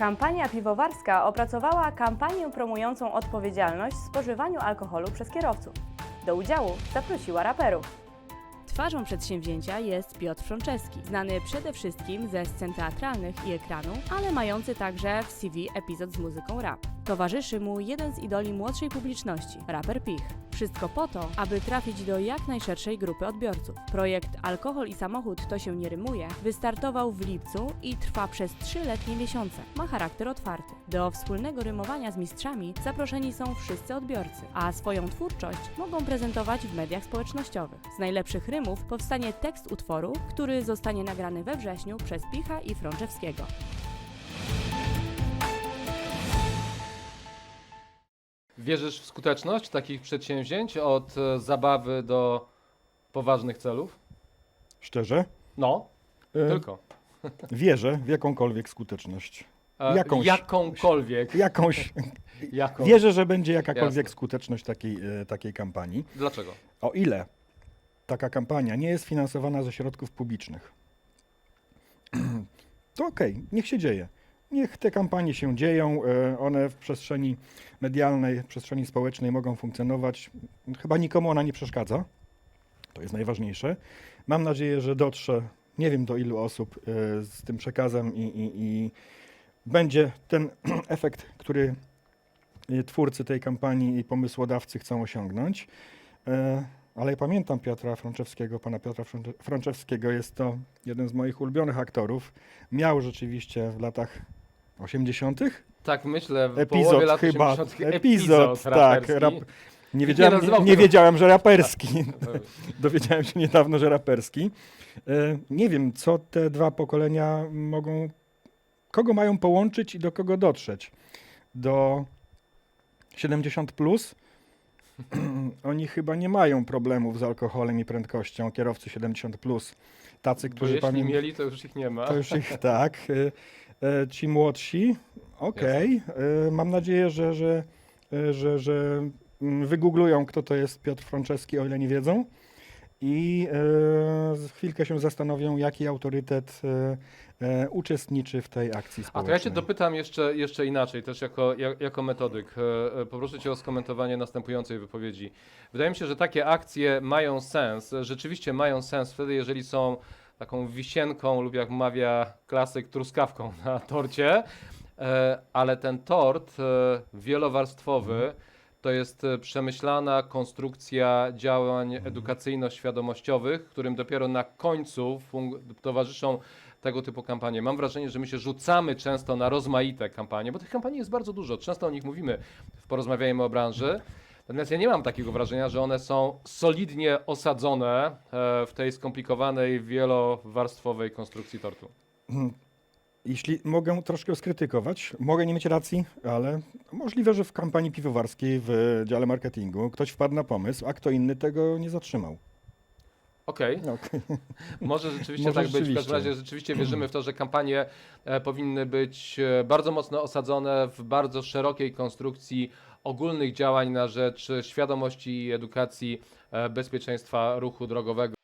Kampania piwowarska opracowała kampanię promującą odpowiedzialność w spożywaniu alkoholu przez kierowców. Do udziału zaprosiła raperów. Twarzą przedsięwzięcia jest Piotr Frączewski, znany przede wszystkim ze scen teatralnych i ekranu, ale mający także w CV epizod z muzyką rap. Towarzyszy mu jeden z idoli młodszej publiczności, raper Pich. Wszystko po to, aby trafić do jak najszerszej grupy odbiorców. Projekt Alkohol i samochód to się nie rymuje wystartował w lipcu i trwa przez trzyletnie miesiące. Ma charakter otwarty. Do wspólnego rymowania z mistrzami zaproszeni są wszyscy odbiorcy, a swoją twórczość mogą prezentować w mediach społecznościowych. Z najlepszych rymów powstanie tekst utworu, który zostanie nagrany we wrześniu przez Picha i Frączewskiego. Wierzysz w skuteczność takich przedsięwzięć od e, zabawy do poważnych celów? Szczerze? No, E, tylko. Wierzę w jakąkolwiek skuteczność. E, jakąś- Jakąkolwiek. Jakąś, Jaką? wierzę, że będzie jakakolwiek Jasne. skuteczność takiej, e, takiej kampanii. Dlaczego? O ile taka kampania nie jest finansowana ze środków publicznych, to okej, niech się dzieje. Niech te kampanie się dzieją, e, one w przestrzeni medialnej, w przestrzeni społecznej mogą funkcjonować. Chyba nikomu ona nie przeszkadza. To jest najważniejsze. Mam nadzieję, że dotrze, nie wiem do ilu osób e, z tym przekazem i, i, i będzie ten efekt, który e, twórcy tej kampanii i pomysłodawcy chcą osiągnąć. Ale ja pamiętam Piotra Frączewskiego, pana Piotra Frączewskiego. Jest to jeden z moich ulubionych aktorów. Miał rzeczywiście w latach 80. Tak myślę, w epizod połowie lat chyba. 80. Epizod, tak. raperski. Rap, nie, nie wiedziałem, nazywał nie, nie tego. wiedziałem, że raperski. Dowiedziałem się niedawno, że raperski. E, Nie wiem, co te dwa pokolenia mogą, kogo mają połączyć i do kogo dotrzeć. Do 70 plus. Oni chyba nie mają problemów z alkoholem i prędkością, kierowcy 70 plus. Tacy, Bo którzy jeśli pamiętają. mieli, to już ich nie ma. To już ich tak. E, Ci młodsi, okej. E, Mam nadzieję, że, że, e, że, że mm, wygooglują, kto to jest Piotr Franceski, o ile nie wiedzą. I e, chwilkę się zastanowią, jaki autorytet e, e, uczestniczy w tej akcji A społecznej. to ja cię dopytam jeszcze, jeszcze inaczej, też jako, ja- jako metodyk. E, e, Poproszę cię o skomentowanie następującej wypowiedzi. Wydaje mi się, że takie akcje mają sens, e, rzeczywiście mają sens wtedy, jeżeli są taką wisienką lub jak mawia klasyk, truskawką na torcie, e, ale ten tort e, wielowarstwowy to jest e, przemyślana konstrukcja działań edukacyjno-świadomościowych, którym dopiero na końcu towarzyszą tego typu kampanie. Mam wrażenie, że my się rzucamy często na rozmaite kampanie, bo tych kampanii jest bardzo dużo. Często o nich mówimy w Porozmawiajmy o branży. Natomiast ja nie mam takiego wrażenia, że one są solidnie osadzone e, w tej skomplikowanej, wielowarstwowej konstrukcji tortu. Jeśli mogę troszkę skrytykować, mogę nie mieć racji, ale możliwe, że w kampanii piwowarskiej w dziale marketingu ktoś wpadł na pomysł, a kto inny tego nie zatrzymał. Okej, No, może rzeczywiście Może tak być. W każdym rzeczywiście. razie rzeczywiście wierzymy w to, że kampanie e, powinny być e, bardzo mocno osadzone w bardzo szerokiej konstrukcji ogólnych działań na rzecz świadomości i edukacji e, bezpieczeństwa ruchu drogowego.